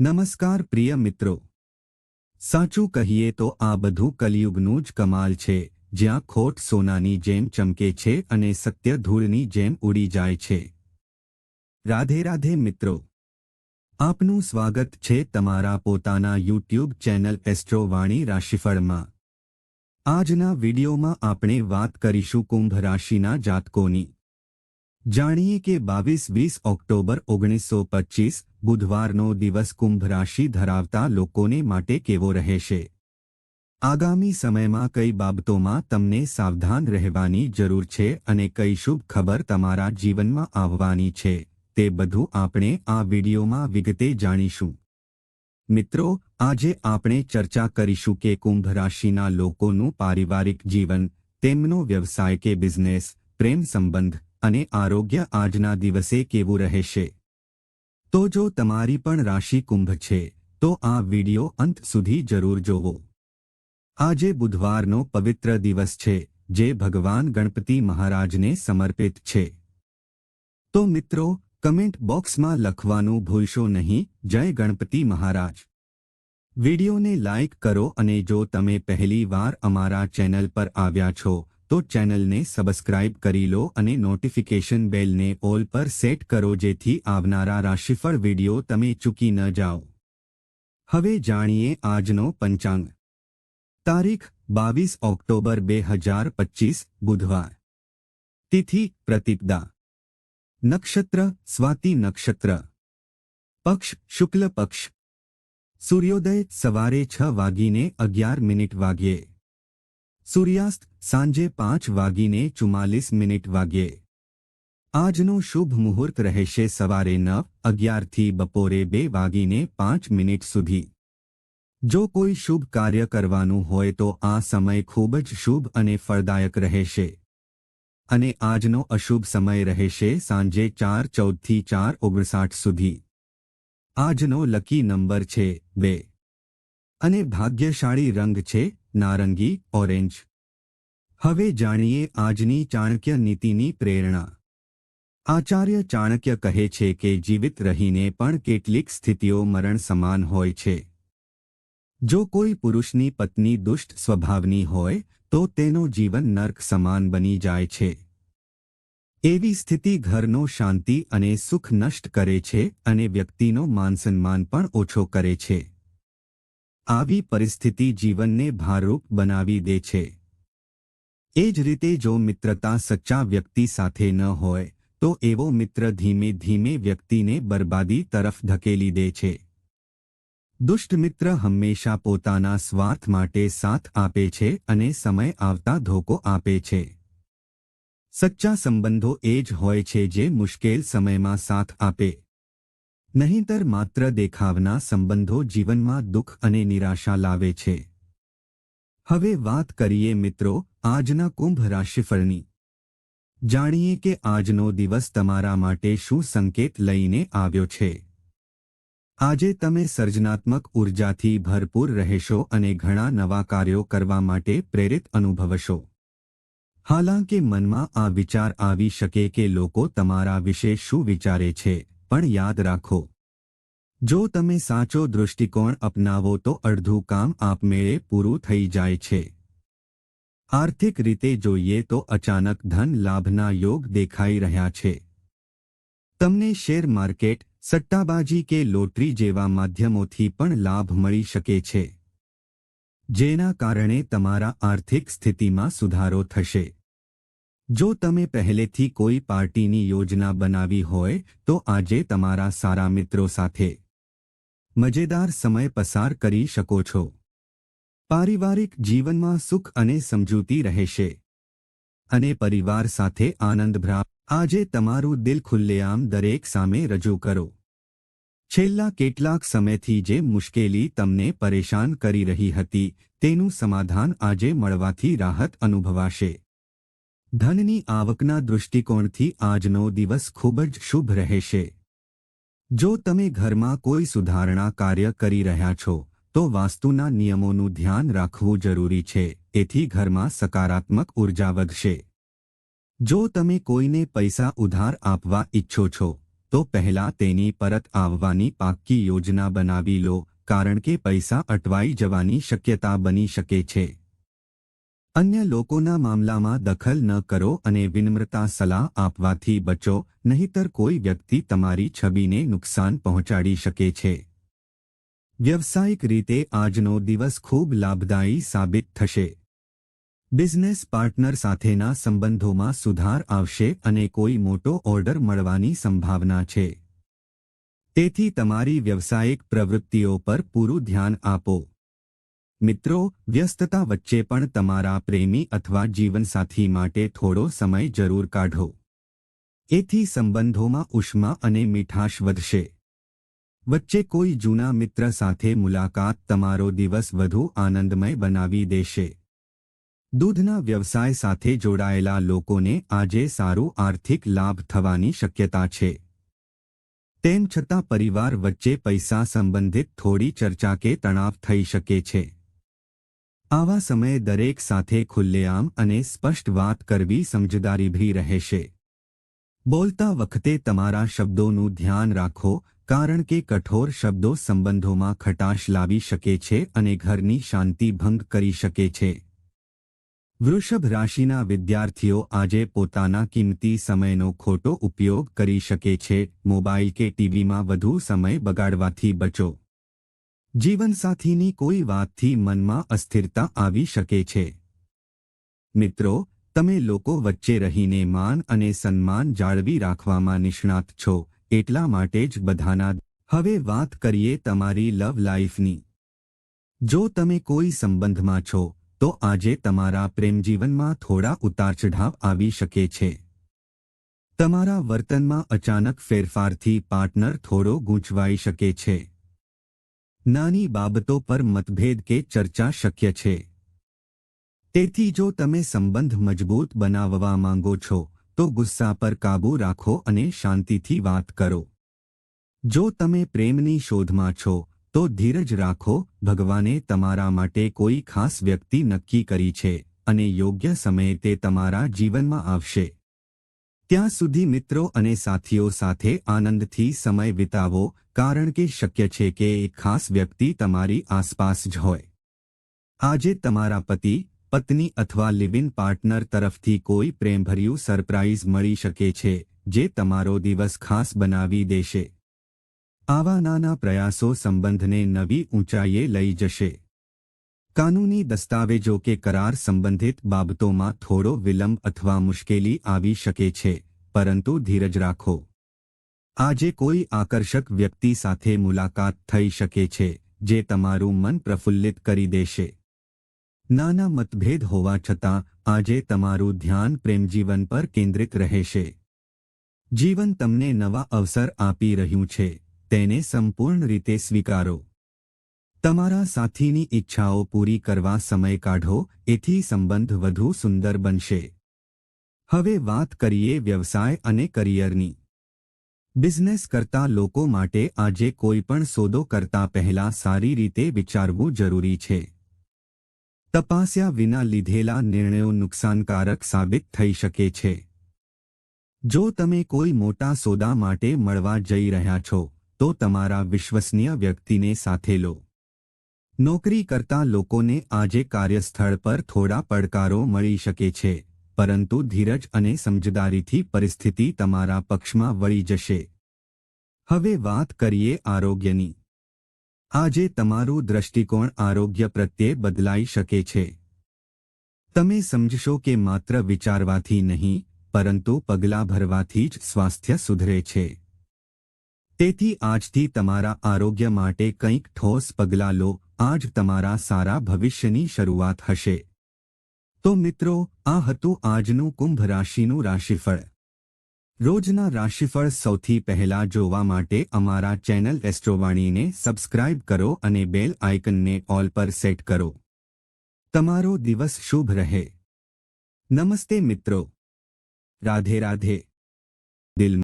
નમસ્કાર પ્રિય મિત્રો. સાચું કહીએ તો આ બધું કલિયુગનું જ કમાલ છે, જ્યાં ખોટ સોનાની જેમ ચમકે છે અને સત્ય ધૂળની જેમ ઉડી જાય છે. રાધે રાધે મિત્રો. આપનું સ્વાગત છે તમારા પોતાના યુટ્યુબ ચેનલ એસ્ટ્રોવાણી રાશિફળમાં. આજના વિડિયોમાં આપણે વાત કરીશું કુંભ રાશિના જાતકોની. જાણીએ કે બાવીસ વીસ ઓક્ટોબર ઓગણીસો પચીસ બુધવારનો દિવસ કુંભ રાશિ ધરાવતા લોકોને માટે કેવો રહેશે? આગામી સમયમાં કઈ બાબતોમાં તમને સાવધાન રહેવાની જરૂર છે અને કઈ શુભ ખબર તમારા જીવનમાં આવવાની છે તે બધું આપણે આ વિડિયોમાં વિગતે જાણીશું. મિત્રો, આજે આપણે ચર્ચા કરીશું કે કુંભ રાશિના લોકોનું પારિવારિક જીવન, તેમનો વ્યવસાય કે બિઝનેસ, પ્રેમ સંબંધ અને આરોગ્ય આજના દિવસે કેવું રહેશે? તો જો તમારી પણ રાશિ કુંભ છે, તો આ વિડિયો અંત સુધી જરૂર જોવો. આજે બુધવારનો પવિત્ર દિવસ છે, જે ભગવાન ગણપતિ મહારાજને સમર્પિત છે. તો મિત્રો, કમેન્ટ બોક્સમાં લખવાનું ભૂલશો નહીં, જય ગણપતિ મહારાજ. વિડિયોને લાઇક કરો અને જો તમે પહેલી વાર અમારા ચેનલ પર આવ્યા છો તો ચેનલને સબસ્ક્રાઇબ કરી લો અને નોટિફિકેશન બેલને ઓલ પર સેટ કરો જેથી આવનારા રાશિફળ વિડિયો તમે ચૂકી ન જાઓ હવે જાણીએ આજનો પંચાંગ તારીખ બાવીસ ઓક્ટોબર બે હજાર પચીસ બુધવાર તિથિ પ્રતિપદા નક્ષત્ર સ્વાતિ નક્ષત્ર પક્ષ શુક્લ પક્ષ સૂર્યોદય સવારે છ વાગીને અગિયાર મિનિટ વાગ્યે સૂર્યાસ્ત સાંજે પાંચ વાગીને ચુમ્માલીસ મિનિટ વાગ્યે. આજનો શુભ મુહૂર્ત રહેશે સવારે નવ, અગિયારથી બપોરે બે વાગીને પાંચ મિનિટ સુધી. જો કોઈ શુભ કાર્ય કરવાનું હોય તો આ સમય ખૂબ જ શુભ અને ફળદાયક રહેશે. અને આજનો અશુભ સમય રહેશે સાંજે ચાર, ચૌદથી ચાર, ઓગણસાઠ સુધી. આજનો લકી નંબર છે બે. અને ભાગ્યશાળી રંગ છે નારંગી, ઓરેન્જ. હવે જાણીએ આજની ચાણક્ય નીતિની પ્રેરણા. આચાર્ય ચાણક્ય કહે છે કે જીવિત રહીને પણ કેટલીક સ્થિતિઓ મરણ સમાન હોય છે. જો કોઈ પુરુષની પત્ની દુષ્ટ સ્વભાવની હોય, તો તેનો જીવન નર્ક સમાન બની જાય છે. એવી સ્થિતિ ઘરનો શાંતિ અને સુખ નષ્ટ કરે છે અને વ્યક્તિનો માનસન્માન પણ ઓછો કરે છે. આવી પરિસ્થિતિ જીવનને ભારરૂપ બનાવી દે છે. એ જ રીતે જો મિત્રતા સચ્ચા વ્યક્તિ સાથે ન હોય, તો એવો મિત્ર ધીમે ધીમે વ્યક્તિને બરબાદી તરફ ધકેલી દે છે. દુષ્ટ મિત્ર હંમેશા પોતાના સ્વાર્થ માટે સાથ આપે છે અને સમય આવતા ધોકો આપે છે. સચ્ચા સંબંધો એ જ હોય છે જે મુશ્કેલ સમયમાં સાથ આપે. નહીંતર માત્ર દેખાવના સંબંધો જીવનમાં દુઃખ અને નિરાશા લાવે છે. હવે વાત કરીએ મિત્રો આજના કુંભ રાશિફળની. જાણીએ કે આજનો દિવસ તમારા માટે શું સંકેત લઈને આવ્યો છે. આજે તમે સર્જનાત્મક ઉર્જાથી ભરપૂર રહેશો અને ઘણા નવા કાર્યો કરવા માટે પ્રેરિત અનુભવશો. હાલાંકે મનમાં આ વિચાર આવી શકે કે લોકો તમારા વિશે શું વિચારે છે. પણ યાદ રાખો. જો તમે સાચો દૃષ્ટિકોણ અપનાવો તો અડધું કામ આપમેળે પૂરું થઈ જાય છે. આર્થિક રીતે જોઈએ તો અચાનક ધન લાભના યોગ દેખાઈ રહ્યા છે. તમને શેર માર્કેટ, સટ્ટાબાજી કે લોટરી જેવા માધ્યમોથી પણ લાભ મળી શકે છે. જેના કારણે તમારા આર્થિક સ્થિતિમાં સુધારો થશે. જો તમે પહેલેથી કોઈ પાર્ટીની યોજના બનાવી હોય, તો આજે તમારા સારા મિત્રો સાથે મજેદાર સમય પસાર કરી શકો છો. પારિવારિક જીવનમાં સુખ અને સમજૂતી રહેશે. અને પરિવાર સાથે આનંદભ્રા આજે તમારું દિલ ખુલ્લેઆમ દરેક સામે રજૂ કરો. છેલ્લા કેટલાક સમયથી જે મુશ્કેલી તમને પરેશાન કરી રહી હતી, તેનું સમાધાન આજે મળવાથી રાહત અનુભવાશે. ધનની આવકના દૃષ્ટિકોણથી આજનો દિવસ ખૂબ જ શુભ રહેશે. જો તમે ઘરમાં કોઈ સુધારણા કાર્ય કરી રહ્યા છો, તો વાસ્તુના નિયમોનું ધ્યાન રાખવું જરૂરી છે, એથી ઘરમાં સકારાત્મક ઊર્જા વધશે. જો તમે કોઈને પૈસા ઉધાર આપવા ઈચ્છો છો, તો પહેલા તેની પરત આવવાની પાક્કી યોજના બનાવી લો, કારણ કે પૈસા અટવાઈ જવાની શક્યતા બની શકે છે. અન્ય લોકોના મામલામાં દખલ ન કરો અને વિનમ્રતા સલાહ આપવાથી બચો, નહીંતર કોઈ વ્યક્તિ તમારી છબીને નુકસાન પહોંચાડી શકે છે. વ્યવસાયિક રીતે આજનો દિવસ ખૂબ લાભદાયી સાબિત થશે. બિઝનેસ પાર્ટનર સાથેના સંબંધોમાં સુધાર આવશે અને કોઈ મોટો ઓર્ડર મળવાની સંભાવના છે. તેથી તમારી વ્યવસાયિક પ્રવૃત્તિઓ પર પૂરું ધ્યાન આપો. મિત્રો, વ્યસ્તતા વચ્ચે પણ તમારા પ્રેમી અથવા જીવનસાથી માટે થોડો સમય જરૂર કાઢો. એથી સંબંધોમાં ઉષ્મા અને મીઠાશ વધશે. વચ્ચે કોઈ જૂના મિત્ર સાથે મુલાકાત તમારો દિવસ વધુ આનંદમય બનાવી દેશે. દૂધના વ્યવસાય સાથે જોડાયેલા લોકોને આજે સારું આર્થિક લાભ થવાની શક્યતા છે. તેમ છતાં પરિવાર વચ્ચે પૈસા સંબંધિત થોડી ચર્ચા કે તણાવ થઈ શકે છે. આવા સમયે દરેક સાથે ખુલ્લેઆમ અને સ્પષ્ટ વાત કરવી સમજદારીભરી રહેશે. બોલતા વખતે તમારા શબ્દોનું ધ્યાન રાખો, કારણ કે કઠોર શબ્દો સંબંધોમાં ખટાશ લાવી શકે છે અને ઘરની શાંતિ ભંગ કરી શકે છે. વૃષભ રાશિના વિદ્યાર્થીઓ આજે પોતાના કિંમતી સમયનો ખોટો ઉપયોગ કરી શકે છે, મોબાઈલ કે ટીવીમાં વધુ સમય બગાડવાથી બચો. જીવનસાથીની કોઈ વાતથી મનમાં અસ્થિરતા આવી શકે છે. મિત્રો, તમે લોકો વચ્ચે રહીને માન અને સન્માન જાળવી રાખવામાં નિષ્ણાત છો, એટલા માટે જ બધાના હવે વાત કરીએ તમારી લવ લાઈફની. જો તમે કોઈ સંબંધમાં છો, તો આજે તમારા પ્રેમજીવનમાં થોડા ઉતારચઢાવ આવી શકે છે. તમારા વર્તનમાં અચાનક ફેરફારથી પાર્ટનર થોડો ગૂંચવાઈ શકે છે. નાની બાબતો પર મતભેદ કે ચર્ચા શક્ય છે. તેથી જો તમે સંબંધ મજબૂત બનાવવા માંગો છો, તો ગુસ્સા પર કાબૂ રાખો અને શાંતિથી વાત કરો. જો તમે પ્રેમની શોધમાં છો, તો ધીરજ રાખો, ભગવાને તમારા માટે કોઈ ખાસ વ્યક્તિ નક્કી કરી છે અને યોગ્ય સમયે તે તમારા જીવનમાં આવશે. ત્યાં સુધી મિત્રો અને સાથીઓ સાથે આનંદથી સમય વિતાવો કારણ કે શક્ય છે કે એક ખાસ વ્યક્તિ તમારી આસપાસ જ હોય. આજે તમારા પતિ, પત્ની અથવા લિવિન પાર્ટનર તરફથી કોઈ પ્રેમભર્યું સરપ્રાઇઝ મળી શકે છે, જે તમારો દિવસ ખાસ બનાવી દેશે. આવા નાના પ્રયાસો સંબંધને નવી ઊંચાઈએ લઈ જશે. કાનૂની દસ્તાવેજો કે કરાર સંબંધિત બાબતોમાં થોડો વિલંબ અથવા મુશ્કેલી આવી શકે છે, પરંતુ ધીરજ રાખો. આજે કોઈ આકર્ષક વ્યક્તિ સાથે મુલાકાત થઈ શકે છે, જે તમારું મન પ્રફુલ્લિત કરી દેશે. નાના મતભેદ હોવા છતાં, આજે તમારું ધ્યાન પ્રેમજીવન પર કેન્દ્રિત રહેશે. જીવન તમને નવા અવસર આપી રહ્યું છે, તેને સંપૂર્ણ રીતે સ્વીકારો. તમારા સાથીની ઈચ્છાઓ પૂરી કરવા સમય કાઢો, એથી સંબંધ વધુ સુંદર બનશે. હવે વાત કરીએ વ્યવસાય અને કરિયરની. બિઝનેસ કરતા લોકો માટે આજે કોઈ પણ સોદો કરતા પહેલા સારી રીતે વિચારવું જરૂરી છે. તપાસ્યા વિના લીધેલા નિર્ણયો નુકસાનકારક સાબિત થઈ શકે છે. જો તમે કોઈ મોટા સોદા માટે મળવા જઈ રહ્યા છો, તો તમારા વિશ્વસનીય વ્યક્તિને સાથે લો. નોકરી કરતા લોકોને આજે કાર્યસ્થળ પર થોડા પડકારો મળી શકે છે. પરંતુ ધીરજ અને સમજદારીથી પરિસ્થિતિ તમારા પક્ષમાં વળી જશે. હવે વાત કરીએ આરોગ્યની. આજે તમારું દ્રષ્ટિકોણ આરોગ્ય પ્રત્યે બદલાઈ શકે છે. તમે સમજશો કે માત્ર વિચારવાથી નહીં, પરંતુ પગલાં ભરવાથી જ સ્વાસ્થ્ય સુધરે છે. તેથી આજથી તમારા આરોગ્ય માટે કંઈક ઠોસ પગલાં લો, આજ તમારા સારા ભવિષ્યની શરૂઆત હશે. તો મિત્રો, આ હતું આજનું કુંભ રાશિનું રાશિફળ. રોજના રાશિફળ સૌથી પહેલા જોવા માટે અમારા ચેનલ એસ્ટ્રોવાણીને સબસ્ક્રાઇબ કરો અને બેલ આઇકનને ઓલ પર સેટ કરો. તમારો દિવસ શુભ રહે. નમસ્તે મિત્રો. રાધે રાધે. દિલ